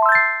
you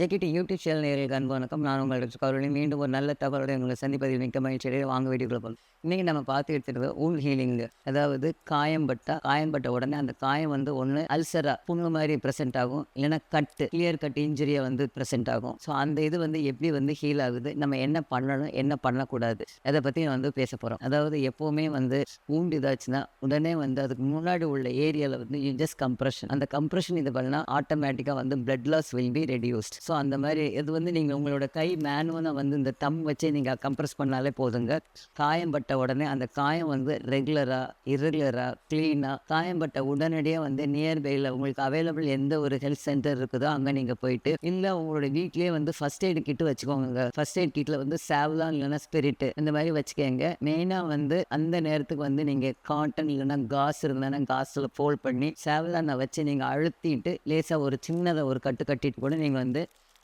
ஜெகிடி YouTube channel நேர்களுக்கு அன்பு வணக்கம். நான் உங்கள் கருணை. மீண்டும் ஒரு நல்ல தகவலோடு உங்களை சந்திப்பதில் மிக்க மகிழ்ச்சியை வாங்க வீடியோக்குள்ள போகணும் இன்றைக்கி நம்ம பார்த்து எடுத்துக்கிறது ஊல் ஹீலிங் அதாவது காயம்பட்டா காயம்பட்ட உடனே அந்த காயம் வந்து ஒன்று அல்சரா புண்ணு மாதிரி ப்ரெசென்ட் ஆகும். இல்லைன்னா கட்டு கிளியர் கட் இன்ஜுரியை வந்து ப்ரெசென்ட் ஆகும். ஸோ அந்த இது வந்து எப்படி வந்து ஹீல் ஆகுது? நம்ம என்ன பண்ணணும் என்ன பண்ணக்கூடாது? அதை பற்றி வந்து பேச போகிறோம் அதாவது எப்போவுமே வந்து ஊண்டு இதாச்சுன்னா உடனே வந்து அதுக்கு முன்னாடி உள்ள ஏரியாவில் வந்து ஜஸ்ட் கம்ப்ரெஷன் அந்த கம்ப்ரெஷன் இது பண்ணால் ஆட்டோமேட்டிக்காக வந்து blood loss will be reduced so அந்த மாதிரி இது வந்து நீங்கள் உங்களோட கை மேனுவலாக வந்து இந்த தம் வச்சு நீங்கள் கம்ப்ரெஸ் பண்ணாலே போதுங்க. காயம் பட்ட உடனே அந்த காயம் வந்து ரெகுலராக இரெகுலராக க்ளீனாக காயம் பட்ட உடனடியாக வந்து நியர்பையில் உங்களுக்கு அவைலபிள் எந்த ஒரு ஹெல்த் சென்டர் இருக்குதோ அங்கே நீங்கள் போயிட்டு இல்லை உங்களோட வீட்லேயே வந்து ஃபஸ்ட் எய்டு கிட்டு வச்சுக்கோங்க. ஃபஸ்ட் எய்ட் கிட்டில் வந்து சாவ்லான் இல்லைன்னா ஸ்பிரிட்டு இந்த மாதிரி வச்சுக்கோங்க. மெயினாக வந்து அந்த நேரத்துக்கு வந்து நீங்கள் காட்டன் இல்லைன்னா காசு இருந்தானா காசில் ஃபோல்ட் பண்ணி சாவ்லானை வச்சு நீங்கள் அழுத்திட்டு லேசாக ஒரு சின்னதை ஒரு கட்டு கட்டிட்டு கூட நீங்கள் வந்து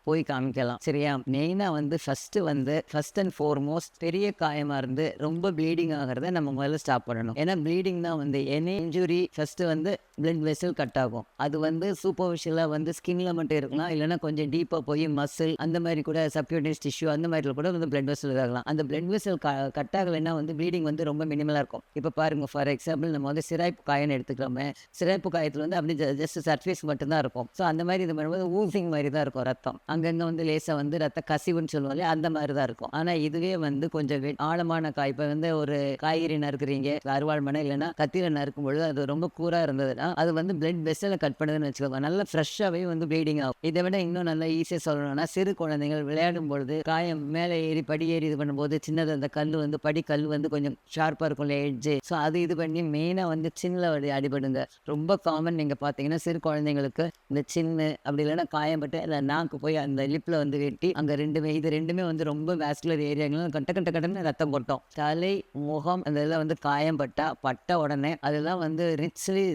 போய் காமிக்கலாம். சரியா? மெயினாக வந்து ஃபஸ்ட்டு வந்து ஃபஸ்ட் அண்ட் ஃபோர்மோஸ்ட் பெரிய காயமாக இருந்து ரொம்ப ப்ளீடிங் ஆகிறத நம்ம முதல்ல ஸ்டாப் பண்ணணும். ஏன்னா ப்ளீடிங் தான் வந்து எனி இன்ஜுரி ஃபஸ்ட்டு வந்து பிளட் வெசல் கட் ஆகும். அது வந்து சூப்பர்ஃபிஷியலாக வந்து ஸ்கின்ல மட்டும் இருக்கலாம். இல்லைன்னா கொஞ்சம் டீப்பாக போய் மசில் அந்த மாதிரி கூட சப்யூட்டஸ் டிஷ்யூ அந்த மாதிரில கூட வந்து பிளட் வெசல் இதாகலாம். அந்த பிளட் வெசல் கட் ஆகலைன்னா வந்து ப்ளீடிங் வந்து ரொம்ப மினிமலாக இருக்கும். இப்போ பாருங்க ஃபார் எக்ஸாம்பிள் நம்ம வந்து சிராய்ப்பு காயன்னு எடுத்துக்கிறோமே சிராய்ப்பு காயத்தில் வந்து அப்படி ஜஸ்ட் சர்ஃபேஸ் மட்டும்தான் இருக்கும். ஸோ அந்த மாதிரி இது பண்ணும்போது ஊசிங் மாதிரி தான் இருக்கும் ரத்தம். அங்கங்கே வந்து லேசாக வந்து ரத்த கசிவுன்னு சொல்லுவாங்க அந்த மாதிரி தான் இருக்கும். ஆனால் இதுவே வந்து கொஞ்சம் வெ- ஆழமான காய். இப்போ வந்து ஒரு காய்கறி நறுக்குறீங்க அருவாள் மனை இல்லைன்னா கத்திர நறுக்கும் பொழுது அது ரொம்ப கூராக இருந்ததுன்னா அது வந்து பிளட் வெசலை கட் பண்ணுதுன்னு வச்சுக்கோங்க. நல்லா ஃப்ரெஷ்ஷாகவே வந்து ப்ளீடிங் ஆகும். இதை விட இன்னும் நல்லா ஈஸியாக சொல்லணும்னா சிறு குழந்தைகள் விளையாடும் பொழுது காயம் மேலே ஏறி படி ஏறி இது பண்ணும்போது சின்னது அந்த கல் வந்து படி கல் வந்து கொஞ்சம் ஷார்ப்பாக இருக்கும்ல எட்ஜு ஸோ அது இது பண்ணி மெயினாக வந்து சின்ன அடிபடுங்க. ரொம்ப காமன் நீங்கள் பார்த்தீங்கன்னா சிறு குழந்தைங்களுக்கு இந்த சின்ன அப்படி இல்லைன்னா காயம்பட்டு இல்லை நாக்கு போய் அந்த லிப்பில் வந்து வெட்டி அங்கே ரெண்டுமே இது ரெண்டுமே வந்து ரொம்ப வேஸ்குலர் ஏரியாங்களும் கட்ட கட்ட கட்டன்னு ரத்தம் கொட்டும். தலை முகம் அதெல்லாம் வந்து காயம் பட்டா பட்ட உடனே அதெல்லாம் வந்து ரிச்லி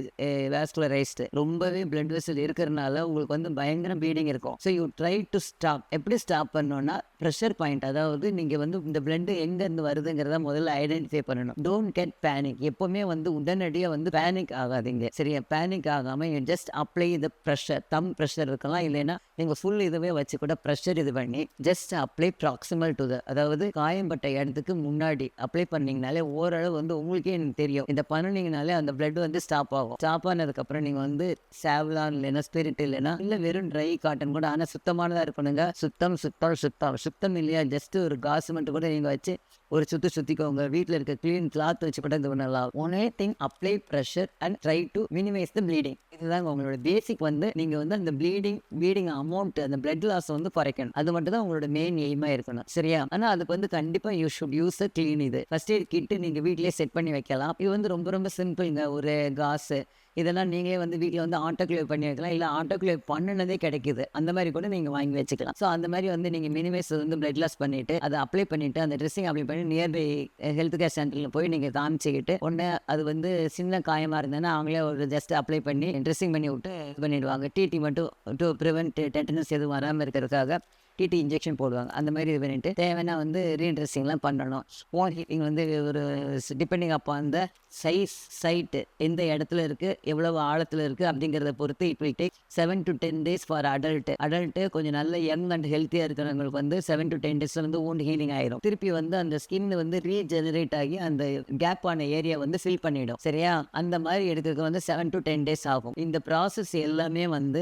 வேஸ்குலரைஸ்டு ரொம்பவே பிளட் வெசல் இருக்கிறதுனால உங்களுக்கு வந்து பயங்கர பீடிங் இருக்கும். So you try to stop எப்படி ஸ்டாப் பண்ணோம்னா ப்ரெஷர் பாயிண்ட் அதாவது நீங்கள் வந்து இந்த பிளட் எங்கேருந்து வருதுங்கிறத முதல்ல ஐடென்டிஃபை பண்ணணும். டோன்ட் கெட் பேனிக் எப்போவுமே வந்து உடனடியாக வந்து பேனிக் ஆகாதீங்க. சரியா? பேனிக் ஆகாமல் ஜஸ்ட் அப்ளை த ப்ரெஷர் தம் ப்ரெஷர் இருக்கலாம். இல்லைன்னா நீங்கள் ஃபுல் இதுவே வச்சு கூட ப்ரெஷர் இது பண்ணி just apply proximal to the அதாவது காயம்பட்ட இடத்துக்கு முன்னாடி அப்ளை பண்ணீங்கனாலே ஓரளவு வந்து உங்களுக்கே எனக்கு தெரியும். இந்த பண்ணிங்கனாலே அந்த பிளட் வந்து ஸ்டாப் ஆகும். ஸ்டாப் ஆனதுக்கப்புறம் நீங்கள் வந்து சாவ்லான் இல்லைன்னா ஸ்பிரிட் இல்லைன்னா இல்லை வெறும் ட்ரை காட்டன் கூட ஆனால் சுத்தமானதாக இருக்கணுங்க. சுத்தம் சுத்தம் சுத்தம். சுத்தம் இல்லையா? ஜஸ்ட் ஒரு காசு மட்டும் கூட நீங்கள் வச்சு ஒரு சுற்றி சுற்றிக்கோங்க வீட்டில் இருக்க க்ளீன் கிளாத் வச்சு கூட இது பண்ணலாம். One thing apply pressure and try to minimize the bleeding இதுதாங்க உங்களோட பேசிக் வந்து நீங்கள் வந்து அந்த ப்ளீடிங் ப்ளீடிங் அமௌண்ட் அந்த பிளட் லாஸ் வந்து குறைக்கணும். அது மட்டும் தான் உங்களோட மெயின் எய்மாக இருக்கணும். சரியா? ஆனால் அதுக்கு வந்து கண்டிப்பாக you should use a clean இது. ஃபர்ஸ்ட் எய்ட் கிட்டு நீங்கள் வீட்லயே செட் பண்ணி வைக்கலாம். இது வந்து ரொம்ப ரொம்ப சிம்பிள்ங்க ஒரு காசு இதெல்லாம் நீங்களே வந்து வீட்டில் வந்து ஆட்டோக்ளேவ் பண்ணி வைக்கலாம் இல்லை ஆட்டோக்ளேவ் பண்ணினதே கிடைக்குது. அந்த மாதிரி கூட நீங்கள் வாங்கி வச்சுக்கலாம். ஸோ அந்த மாதிரி வந்து நீங்கள் மினிமைஸ் வந்து பிளட் லாஸ் பண்ணிவிட்டு அதை அப்ளை பண்ணிவிட்டு அந்த ட்ரெஸ்ஸிங் அப்ளை பண்ணி நியர்பை ஹெல்த் கேர் சென்டரில் போய் நீங்கள் காமிச்சிக்கிட்டு ஒன்று அது வந்து சின்ன காயமாக இருந்ததுன்னா அவங்களே ஒரு ஜஸ்ட் அப்ளை பண்ணி ட்ரெஸ்ஸிங் பண்ணி விட்டு இது பண்ணிடுவாங்க. டிடி மட்டும் டு ப்ரிவென்ட் டெட்டனஸ் எதுவும் வராமல் இருக்கிறதுக்காக. டிடி இன்ஜெக்ஷன் போடுவாங்க. அந்த மாதிரி இது பண்ணிட்டு தேவைன்னா வந்து ரீட்ரெஸ்ஸிங்லாம் பண்ணணும். ஓன் ஹீட்டிங் வந்து ஒரு டிபெண்டிங் அப்போ அந்த சைஸ் சைட்டு எந்த இடத்துல இருக்குது எவ்வளவு ஆழத்தில் இருக்குது அப்படிங்கிறத பொறுத்து it will take seven to ten days for adult adult கொஞ்சம் நல்ல யங் அண்ட் ஹெல்த்தியாக இருக்கிறவங்களுக்கு வந்து செவன் டு டென் டேஸ்லேருந்து வந்து ஹீலிங் ஆயிரும். திருப்பி வந்து அந்த ஸ்கின் வந்து ரீஜெனரேட் ஆகி அந்த கேப் ஆன ஏரியா வந்து ஃபில் பண்ணிடும். சரியா? அந்த மாதிரி எடுக்கிறதுக்கு வந்து செவன் டு டென் டேஸ் ஆகும். இந்த ப்ராசஸ் எல்லாமே வந்து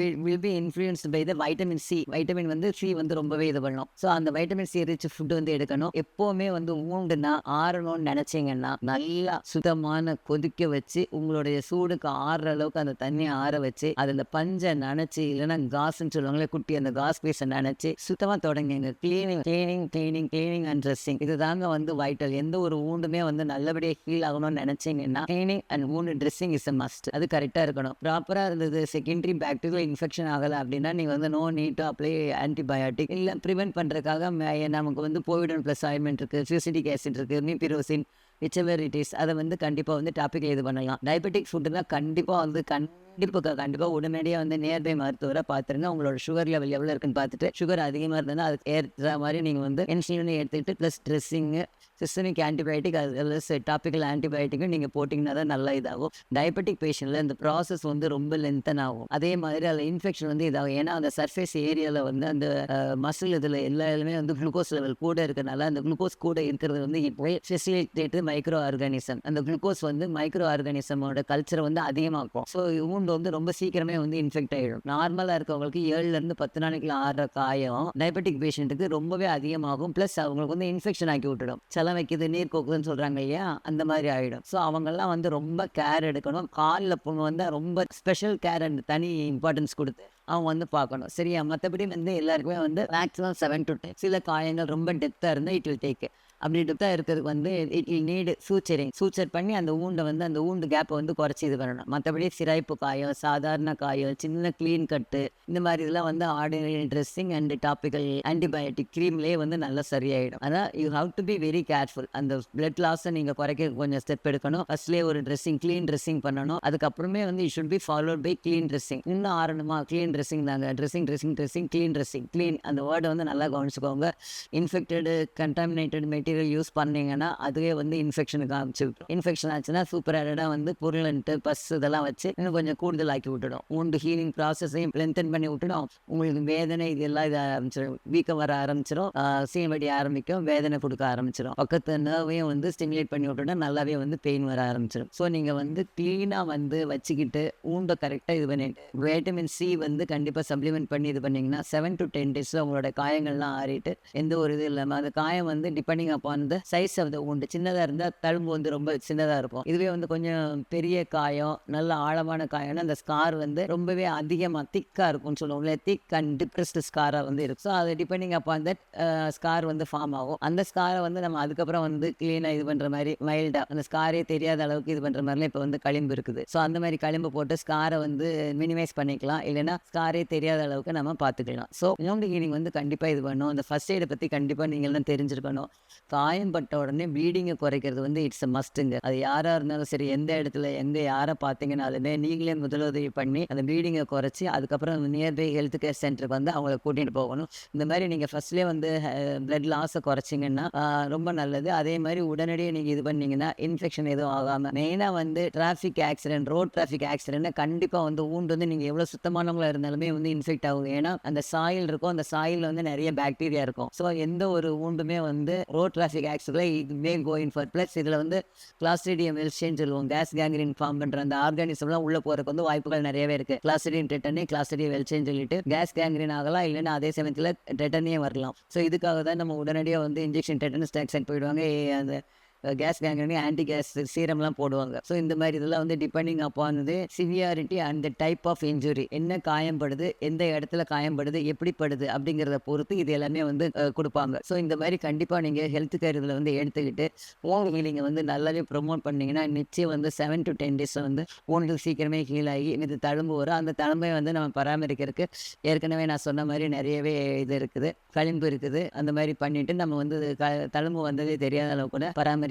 will be influence by the vitamin C vitamin வந்து சி வந்து ரொம்பவே இது பண்ணும். ஸோ அந்த வைட்டமின் சி ரிச் ஃபுட் வந்து எடுக்கணும். எப்போவுமே வந்து ஊண்டுனா ஆறணும்னு நினைச்சீங்கன்னா நல்லா சுத்தமான கொதிக்க வச்சு உங்களுடைய சூடுக்கு ஆறுற அளவுக்கு அந்த தண்ணியை ஆற வச்சு அதில் பஞ்சை நினைச்சு இல்லைன்னா காசுன்னு சொல்லுவாங்களே குட்டி அந்த காஸ் பீஸை நினைச்சு சுத்தமாக தொடங்குங்க. Cleaning cleaning cleaning cleaning and dressing இதுதாங்க வந்து வைட்டல் எந்த ஒரு ஊண்டுமே வந்து நல்லபடியாக ஹீல் ஆகணும்னு நினைச்சீங்கன்னா cleaning and wound dressing is a must அது கரெக்டாக இருக்கணும். ப்ராப்பராக இருந்தது செகண்டரி பேக்டீரியல் இன்ஃபெக்ஷன் ஆகலை அப்படின்னா நீங்கள் வந்து no need to apply antibiotic இல்லை ப்ரிவென்ட் பண்ணுறதுக்காக நமக்கு வந்து போவிடன் ப்ளஸ் ஆயின்மெண்ட் இருக்குது ஃபியூசிட்டிக் ஆசிட் இருக்குது மீபிரோசின் விச்சவர் இட் இஸ் அதை வந்து கண்டிப்பாக வந்து டாப்பிக்கில் இது பண்ணலாம். டயபெட்டிக் ஃபுட்டுனா கண்டிப்பாக வந்து கண்டிப்பாக கண்டிப்பாக உடனடியாக வந்து நியர்பை மருத்துவரை பார்த்துருங்க. உங்களோட சுகர் லெவல் எவ்வளோ இருக்குன்னு பார்த்துட்டு சுகர் அதிகமாக இருந்தால் அதுக்கு ஏற்ற மாதிரி நீங்கள் வந்து இன்சுலினை எடுத்துக்கிட்டு ப்ளஸ் ட்ரெஸ்ஸிங்கு சிஸ்டமிக் ஆன்டிபயோட்டிக் அது ப்ளஸ் டாப்பிக்கல் ஆன்டிபயோட்டிக்கும் நீங்கள் போட்டிங்கன்னா தான் நல்லா இதாகும். டயபெட்டிக் பேஷண்ட்டில் இந்த ப்ராசஸ் வந்து ரொம்ப லென்த்தன் ஆகும். அதே மாதிரி அதில் இன்ஃபெக்ஷன் வந்து இதாகும். ஏன்னா அந்த சர்ஃபேஸ் ஏரியாவில் வந்து அந்த மசில் இதில் எல்லா இதுலையுமே வந்து குளுக்கோஸ் லெவல் கூட இருக்கிறனால அந்த குளுக்கோஸ் கூட இருக்கிறது வந்து இப்போ ஃபெசிலிட்டேட் மைக்ரோ ஆர்கானிசம் அந்த குளுக்கோஸ் வந்து மைக்ரோ ஆர்கானிசமோட கல்ச்சரை வந்து அதிகமாக்கும். ஸோ இவங்க வந்து ரொம்ப சீக்கிரமே வந்து இன்ஃபெக்ட் ஆகிடும் நார்மலாக இருக்கவங்களுக்கு ஏழுலேருந்து பத்து நாளைக்குள்ள ஆடுற காயம் டயபெட்டிக் பேஷண்ட்டுக்கு ரொம்பவே அதிகமாகும். ப்ளஸ் அவங்களுக்கு வந்து இன்ஃபெக்ஷன் ஆக்கி விட்டுடும். சில வைக்குது நீர் கோக்குதுன்னு சொல்கிறாங்க இல்லையா? அந்த மாதிரி ஆகிடும் ஸோ அவங்கெல்லாம் வந்து ரொம்ப கேர் எடுக்கணும். காலில் பொண்ணு வந்து ரொம்ப ஸ்பெஷல் கேர் அண்ட் தனி இம்பார்ட்டன்ஸ் கொடுத்து அவங்க வந்து பார்க்கணும். சரியா? மற்றபடி வந்து எல்லாருக்குமே வந்து மேக்ஸிமம் செவன் டு டென் சில காயங்கள் ரொம்ப டெப்த்தாக இருந்தால் இட் வில் டேக் அப்படி டெப்த்தாக இருக்கிறதுக்கு வந்து it will need suturing suture பண்ணி அந்த ஊண்டை வந்து அந்த ஊண்டு கேப்பை வந்து குறைச்சி இது பண்ணணும். மற்றபடி சிராய்ப்பு காயம் சாதாரண காயம் சின்ன க்ளீன் கட்டு இந்த மாதிரி இதெல்லாம் வந்து ordinary dressing and topical antibiotic க்ரீம்லேயே வந்து நல்லா சரியாயிடும். அதான் you have to be very careful அந்த பிளட் லாஸை நீங்கள் குறைக்க கொஞ்சம் ஸ்டெப் எடுக்கணும். ஃபர்ஸ்ட்லேயே ஒரு ட்ரெஸ்ஸிங் க்ளீன் ட்ரெஸ்ஸிங் பண்ணணும். அதுக்கப்புறமே வந்து you should be followed by clean dressing இன்னும் ஆறணுமா க்ளீன் ட்ரெஸ்ஸிங் தாங்க. Dressing dressing dressing clean dressing clean அந்த வேர்டை வந்து நல்லா கவனிச்சுக்கோங்க. இன்ஃபெக்டடு கண்டாமினேட்டட் மெட்டீரியல் யூஸ் பண்ணீங்கன்னா அதுவே வந்து இன்ஃபெக்ஷனுக்கு ஆரம்பிச்சுக்கிட்டோம் இன்ஃபெக்ஷன் ஆச்சுன்னா சூப்பர் ஆடடாக வந்து பொருளன்ட்டு பஸ் இதெல்லாம் வச்சு இன்னும் கொஞ்சம் கூடுதல் ஆக்கி விட்டுடும். உண்டு ஹீலிங் ப்ராசஸையும் லென்த்தன் பண்ணி விட்டுடும். உங்களுக்கு வேதனை இதெல்லாம் இதை ஆரம்பிச்சிடும் வீக்கம் வர ஆரம்பிச்சிடும் சீன் வடி ஆரம்பிக்கும். வேதனை கொடுக்க ஆரம்பிச்சிடும் பக்கத்து நர்வையும் வந்து ஸ்டிமுலேட் பண்ணி விட்டுட்டா நல்லாவே வந்து பெயின் வர ஆரம்பிச்சிடும் ஸோ நீங்கள் வந்து க்ளீனாக வந்து வச்சுக்கிட்டு ஊண்டை கரெக்டாக இது பண்ணிட்டு வைட்டமின் சி வந்து கண்டிப்பாக சப்ளிமெண்ட் பண்ணி இது பண்ணிங்கன்னா செவன் டு டென் டேஸில் உங்களோட காயங்கள்லாம் ஆறிட்டு எந்த ஒரு இது இல்லாமல் அந்த காயம் வந்து டிபெண்டிங் அப்போ அந்த சைஸ் ஆஃப் த உண்டு சின்னதாக இருந்தால் தழும்பு வந்து ரொம்ப சின்னதாக இருக்கும். இதுவே வந்து கொஞ்சம் பெரிய காயம் நல்ல ஆழமான காயம்னா அந்த ஸ்கார் வந்து ரொம்பவே அதிகமாக திக்காக இருக்கும்னு சொல்லுவோம்ல திக் அண்ட் டிப்ரெஸ்டு ஸ்காராக வந்து இருக்கும். ஸோ அது டிபெண்டிங் அப்போ அந்த ஸ்கார் வந்து ஃபார்ம் ஆகும். அந்த ஸ்காரை வந்து நம்ம அதுக்கப்புறம் வந்து க்ளீனாக இது பண்ணுற மாதிரி மைல்டாக அந்த ஸ்காரே தெரியாத அளவுக்கு இது பண்ணுற மாதிரிலாம் இப்போ வந்து களிம்பு இருக்குது. ஸோ அந்த மாதிரி களிம்பு போட்டு ஸ்காரை வந்து மினிமைஸ் பண்ணிக்கலாம். இல்லைன்னா ஸ்காரே தெரியாத அளவுக்கு நம்ம பார்த்துக்கலாம். ஸோ wound கிளீனிங் வந்து கண்டிப்பாக இது பண்ணும். அந்த ஃபர்ஸ்ட் எய்டை பற்றி கண்டிப்பாக நீங்கள் தான் தெரிஞ்சிருக்கணும். காயம் பட்ட உடனே ப்ளீடிங்கை குறைக்கிறது வந்து இட்ஸ் அ மஸ்ட்டுங்க அது யாராக இருந்தாலும் சரி எந்த இடத்துல எங்கே யாரை பார்த்தீங்கனாலுமே நீங்களே முதலுதவி பண்ணி அந்த ப்ளீடிங்கை குறைச்சி அதுக்கப்புறம் நியர்பை ஹெல்த் கேர் சென்டருக்கு வந்து அவங்கள கூட்டிகிட்டு போகணும். இந்த மாதிரி நீங்கள் ஃபஸ்ட்லேயே வந்து பிளட் லாஸை குறைச்சிங்கன்னா ரொம்ப நல்லது. அதே மாதிரி உடனடியே நீங்கள் இது பண்ணீங்கன்னா இன்ஃபெக்ஷன் எதுவும் ஆகாமல் மெயினாக வந்து traffic accident road traffic accident கண்டிப்பாக வந்து ஊண்டு வந்து நீங்கள் எவ்வளோ சுத்தமானவங்களா இருந்தாலுமே வந்து இன்ஃபெக்ட் ஆகும் ஏன்னா அந்த சாயில் இருக்கும். அந்த சாயில் வந்து நிறைய பாக்டீரியா இருக்கும். ஸோ எந்த ஒரு ஊண்டுமே வந்து ரோட் டிராஃபிக் ஆக்சுவலாக இது மே கோயின் ஃபார் ப்ளஸ் இதில் வந்து கிளாஸ்டிடியம் வெல்ஷேன்னு சொல்லுவோம் கேஸ் கேங்கரின் ஃபார்ம் பண்ணுற அந்த ஆர்கானிசம்லாம் உள்ளே போகிறதுக்கு வந்து வாய்ப்புகள் நிறையவே இருக்குது கிளாஸ்டிடியம் டெட்டனே கிளாஸ்டிடியம் வெல்ச்சேன்னு சொல்லிட்டு கேஸ் கேங்கரின் ஆகலாம் இல்லைன்னா அதே சமயத்தில் டெட்டனே வரலாம். ஸோ இதுக்காக தான் நம்ம உடனடியாக வந்து இன்ஜெக்ஷன் டெட்டனஸ் டாக்ஸன் போயிடுவாங்க. அந்த கேஸ் கேங்கனி ஆன்டி கேஸ் சீரம்லாம் போடுவாங்க. ஸோ இந்த மாதிரி இதெல்லாம் வந்து depending upon severity and type of injury என்ன காயம்படுது எந்த இடத்துல காயம்படுது எப்படிப்படுது அப்படிங்கிறத பொறுத்து இது எல்லாமே வந்து கொடுப்பாங்க. ஸோ இந்த மாதிரி கண்டிப்பாக நீங்கள் ஹெல்த் கேர் இதில் வந்து எடுத்துக்கிட்டு ஓன் ஹீலிங்கை வந்து நல்லாவே ப்ரொமோட் பண்ணிங்கன்னா நிச்சயம் வந்து செவன் டு டென் டேஸ் வந்து ஓன்கள் சீக்கிரமே ஹீல் ஆகி இது தழும்பு வரும். அந்த தழும்பை வந்து நம்ம பராமரிக்கிறதுக்கு ஏற்கனவே நான் சொன்ன மாதிரி நிறையவே இது இருக்குது களிம்பு இருக்குது. அந்த மாதிரி பண்ணிட்டு நம்ம வந்து க தழும்பு வந்ததே தெரியாத அளவு கூட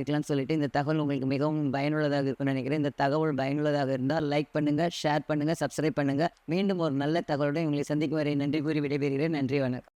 பராமரிக்கலாம்னு சொல்லிட்டு இந்த தகவல் உங்களுக்கு மிகவும் பயனுள்ளதாக இருக்கும்னு நினைக்கிறேன். இந்த தகவல் பயனுள்ளதாக இருந்தால் லைக் பண்ணுங்க ஷேர் பண்ணுங்க சப்ஸ்கிரைப் பண்ணுங்க. மீண்டும் ஒரு நல்ல தகவலுடன் உங்களை சந்திக்கும் வரை நன்றி கூறி விடைபெறுகிறேன். நன்றி வணக்கம்.